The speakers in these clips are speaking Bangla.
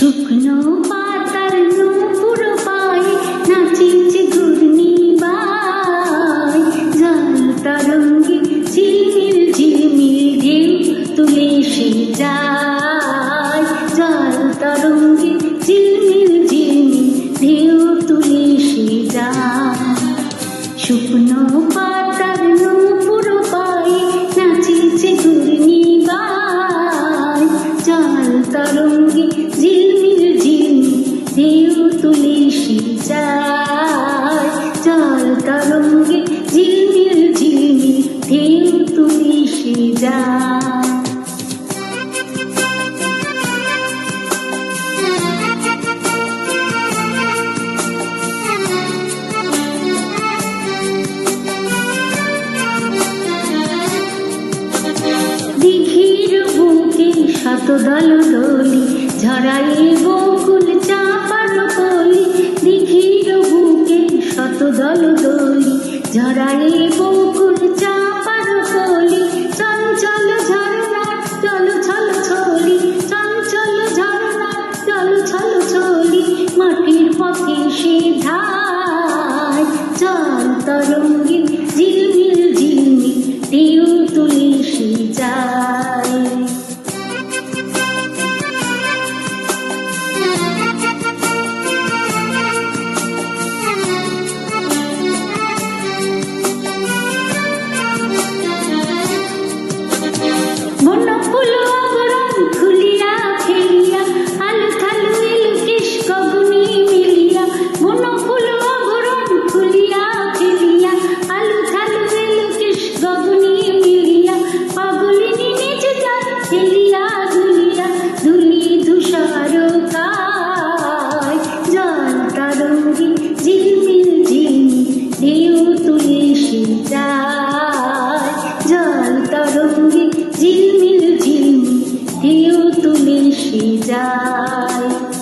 শুকনো পাতার নূপুর পায়ে নাচিছে ঘূর্ণি বাই জল তরঙ্গে, ঝিলমিল ঝিলমিল ঢেউ তুলে সে যায়, জল তরঙ্গে, ঝিলমিল ঝিলমিল ঢেউ তুলে সে যায় শুকনো তরঙ্গে ঝিলমিল ঝিলমিল ঢেউ তুলে সে যায় দিঘির বুকে শত দল ঝরাই বকুল চাপার শত দল ঝরাই বকুল চাপার কলি। চঞ্চল ঝরনা চল, ছল, ছলি। চঞ্চল ঝরনা চল, ছল, ছলি। মাটির পথে সে ধায়। চল তরঙ্গে ঝিলমিল ঝিলমিল, ঢেউ তুলে সে যায় ধূসর কায় জল তরঙ্গি ঝিলমিল ঝিলমিল ঢেউ তুলে সে যায়। জল তরঙ্গে ঝিলমিল ঝিলমিল ঢেউ তুলে সে যায়।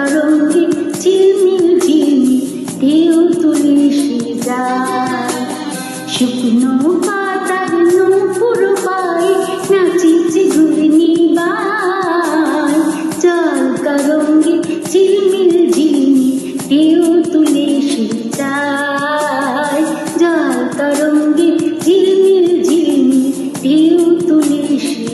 তরঙ্গে ঝিলমিল ঝিলমিল ঢেউ তুলে শুকনো পাতার নূপুর পায়ে নাচিছে ঘুরনি বাই জল তরঙ্গে ঝিলমিল ঝিলমিল ঢেউ তুলে সে যায়। জল তরঙ্গে ঝিলমিল ঝিলমিল ঢেউ তুলে সে